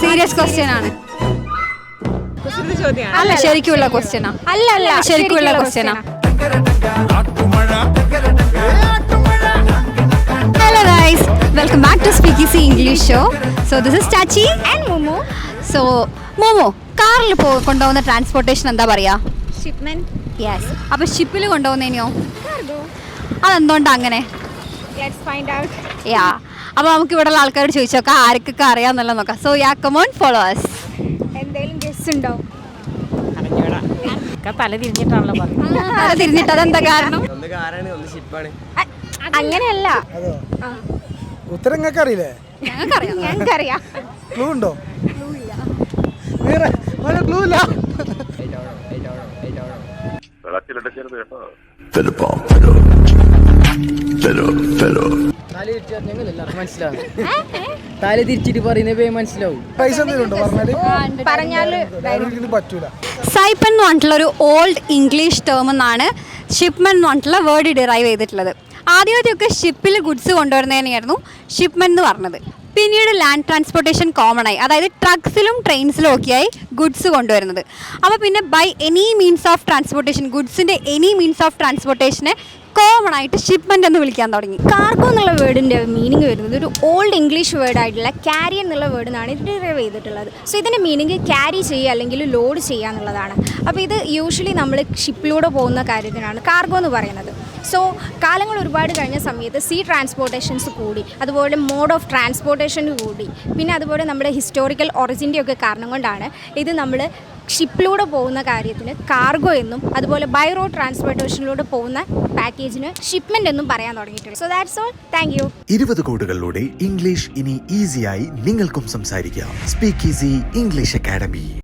Serious question ആണ്. അല്ല ശരിക്കുള്ള ക്വസ്റ്റ്യനാ അല്ല അല്ല ശരിക്കുള്ള ക്വസ്റ്റ്യനാ hello guys welcome back to speak easy English show so this is Chachi and Momo so Momo കാറിൽ പോ കൊണ്ടുപോകുന്ന ട്രാൻസ്പോർട്ടേഷൻ എന്താ പറയാ? ഷിപ്മെന്റ് യെസ് അപ്പൊ ഷിപ്പിൽ കൊണ്ടുപോകുന്നതിനോ കാർഗോ അതെന്തുകൊണ്ടാ അങ്ങനെ? ലെറ്റ്സ് ഫൈൻഡ് ഔട്ട് യാ അപ്പൊ നമുക്ക് ഇവിടെ ഉള്ള ആൾക്കാരോട് ചോദിച്ചു നോക്കാം. ആർക്കൊക്കെ അറിയാന്നുള്ളത് നോക്കാം so yeah come on followers എന്തെങ്കിലും ഗസ്റ്റ് ഉണ്ടോ? തല തിരിഞ്ഞിട്ടാണല്ലോ പറഞ്ഞത്. അത് തിരിഞ്ഞിട്ട് അതെന്താ കാരണം? അങ്ങനെയല്ല. ഉത്തരം നിങ്ങൾക്ക് അറിയില്ലേ ഞങ്ങൾക്കറിയാം. ഞങ്ങൾക്കറിയാം. ക്ലൂ ഉണ്ടോ? വേറെ ക്ലൂ ഇല്ല. കേട്ടോ. തല തിരിച്ചിട്ട് പറയുന്ന പേ മനസ്സിലാവും. പൈസ പറഞ്ഞാൽ? സൈപ്പൻ എന്ന് പറഞ്ഞിട്ടുള്ള ഒരു ഓൾഡ് ഇംഗ്ലീഷ് ടേം എന്നാണ് ഷിപ്മെന്റ് എന്ന് പറഞ്ഞിട്ടുള്ള വേർഡ് ഡിറൈവ് ചെയ്തിട്ടുള്ളത്. ആദ്യമായിട്ടൊക്കെ ഷിപ്പിൽ ഗുഡ്സ് കൊണ്ടുവരുന്നതിനായിരുന്നു ഷിപ്മെന്റ് എന്ന് പറഞ്ഞത്. പിന്നീട് ലാൻഡ് ട്രാൻസ്പോർട്ടേഷൻ കോമൺ ആയി. അതായത് ട്രക്സിലും ട്രെയിൻസിലും ഒക്കെയായി ഗുഡ്സ് കൊണ്ടുവരുന്നത്. അപ്പോൾ പിന്നെ by any means of transportation ഗുഡ്സിന്റെ any means of ട്രാൻസ്പോർട്ടേഷനെ കോമൺ ആയിട്ട് ഷിപ്മെന്റ് എന്ന് വിളിക്കാൻ തുടങ്ങി. കാർഗോ എന്നുള്ള വേർഡിന്റെ മീനിങ് വരുന്നത് ഒരു ഓൾഡ് ഇംഗ്ലീഷ് വേർഡ് ആയിട്ടുള്ള ക്യാരി എന്നുള്ള വേർഡിനാണ് ഇത് ഡിറൈവ് ചെയ്തിട്ടുള്ളത്. സോ ഇതിന്റെ മീനിങ് ക്യാരി ചെയ്യുക അല്ലെങ്കിൽ ലോഡ് ചെയ്യുക എന്നുള്ളതാണ്. അപ്പോൾ ഇത് യൂഷ്വലി നമ്മൾ ഷിപ്പിലൂടെ പോകുന്ന കാര്യത്തിനാണ് കാർഗോ എന്ന് പറയുന്നത്. സോ കാലങ്ങൾ ഒരുപാട് കഴിഞ്ഞ സമയത്ത് സീ ട്രാൻസ്പോർട്ടേഷൻസ് കൂടി അതുപോലെ മോഡ് ഓഫ് ട്രാൻസ്പോർട്ടേഷൻ കൂടി പിന്നെ അതുപോലെ നമ്മുടെ ഹിസ്റ്റോറിക്കൽ ഒറിജിന്റെ ഒക്കെ കാരണം കൊണ്ടാണ് ഇത് നമ്മൾ ഷിപ്പിലൂടെ പോകുന്ന കാര്യത്തിന് കാർഗോ എന്നും അതുപോലെ ബൈ റോഡ് ട്രാൻസ്പോർട്ടേഷനിലൂടെ പോകുന്ന പാക്കേജിന് ഷിപ്മെന്റ് എന്നും പറയാൻ തുടങ്ങിയിട്ടുണ്ട്. So that's all thank you ഇരുപത് കോടുകളിലൂടെ ഇംഗ്ലീഷ് ഇനി ഈസിയായി നിങ്ങൾക്കും സംസാരിക്കാം. Speak easy English academy